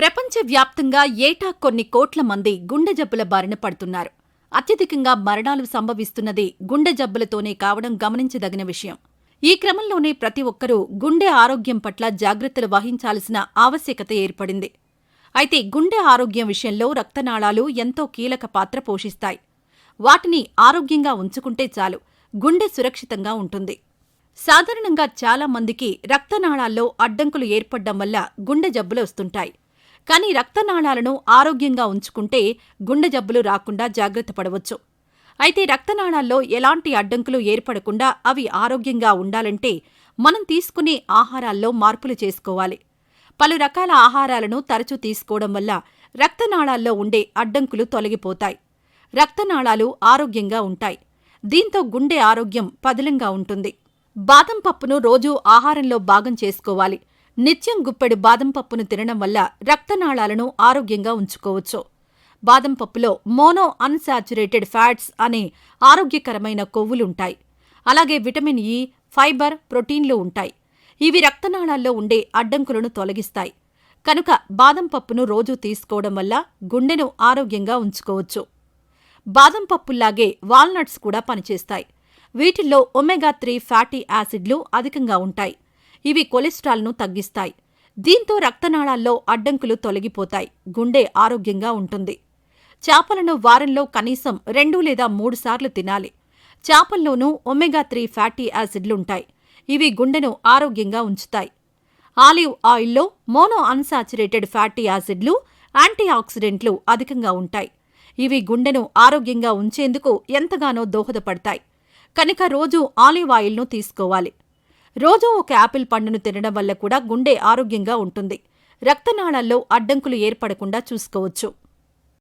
ప్రపంచవ్యాప్తంగా ఏటా కొన్ని కోట్ల మంది గుండె జబ్బుల బారిన పడుతున్నారు. అత్యధికంగా మరణాలు సంభవిస్తున్నది గుండె జబ్బులతోనే కావడం గమనించదగిన విషయం. ఈ క్రమంలోనే ప్రతి ఒక్కరూ గుండె ఆరోగ్యం పట్ల జాగ్రత్తలు వహించాల్సిన ఆవశ్యకత ఏర్పడింది. అయితే గుండె ఆరోగ్యం విషయంలో రక్తనాళాలు ఎంతో కీలక పాత్ర పోషిస్తాయి. వాటిని ఆరోగ్యంగా ఉంచుకుంటే చాలు గుండె సురక్షితంగా ఉంటుంది. సాధారణంగా చాలా మందికి రక్తనాళాల్లో అడ్డంకులు ఏర్పడ్డం వల్ల గుండె జబ్బులు వస్తుంటాయి. కానీ రక్తనాళాలను ఆరోగ్యంగా ఉంచుకుంటే గుండె జబ్బులు రాకుండా జాగ్రత్త పడవచ్చు. అయితే రక్తనాళాల్లో ఎలాంటి అడ్డంకులు ఏర్పడకుండా అవి ఆరోగ్యంగా ఉండాలంటే మనం తీసుకునే ఆహారాల్లో మార్పులు చేసుకోవాలి. పలు రకాల ఆహారాలను తరచూ తీసుకోవడం వల్ల రక్తనాళాల్లో ఉండే అడ్డంకులు తొలగిపోతాయి. రక్తనాళాలు ఆరోగ్యంగా ఉంటాయి. దీంతో గుండె ఆరోగ్యం పదిలంగా ఉంటుంది. బాదం పప్పును రోజూ ఆహారంలో భాగం చేసుకోవాలి. నిత్యం గుప్పెడు బాదం పప్పును తినడం వల్ల రక్తనాళాలను ఆరోగ్యంగా ఉంచుకోవచ్చు. బాదం పప్పులో మోనో అన్సాచురేటెడ్ ఫ్యాట్స్ అనే ఆరోగ్యకరమైన కొవ్వులుంటాయి. అలాగే విటమిన్ ఇ ఫైబర్ ప్రోటీన్లు ఉంటాయి. ఇవి రక్తనాళాల్లో ఉండే అడ్డంకులను తొలగిస్తాయి. కనుక బాదం పప్పును రోజూ తీసుకోవడం వల్ల గుండెను ఆరోగ్యంగా ఉంచుకోవచ్చు. బాదం పప్పుల్లాగే వాల్నట్స్ కూడా పనిచేస్తాయి. వీటిల్లో ఒమెగా త్రీ ఫ్యాటీ యాసిడ్లు అధికంగా ఉంటాయి. ఇవి కొలెస్ట్రాల్ను తగ్గిస్తాయి. దీంతో రక్తనాళాల్లో అడ్డంకులు తొలగిపోతాయి. గుండె ఆరోగ్యంగా ఉంటుంది. చేపలను వారంలో కనీసం రెండు లేదా మూడు సార్లు తినాలి. చేపల్లోనూ ఒమెగా త్రీ ఫ్యాటీ యాసిడ్లుంటాయి. ఇవి గుండెను ఆరోగ్యంగా ఉంచుతాయి. ఆలివ్ ఆయిల్లో మోనో అన్సాచురేటెడ్ ఫ్యాటీ యాసిడ్లు యాంటీ ఆక్సిడెంట్లు అధికంగా ఉంటాయి. ఇవి గుండెను ఆరోగ్యంగా ఉంచేందుకు ఎంతగానో దోహదపడతాయి. కనుక రోజూ ఆలివ్ ఆయిల్ను తీసుకోవాలి. రోజూ ఒక యాపిల్ పండును తినడం వల్ల కూడా గుండె ఆరోగ్యంగా ఉంటుంది. రక్తనాళాల్లో అడ్డంకులు ఏర్పడకుండా చూసుకోవచ్చు.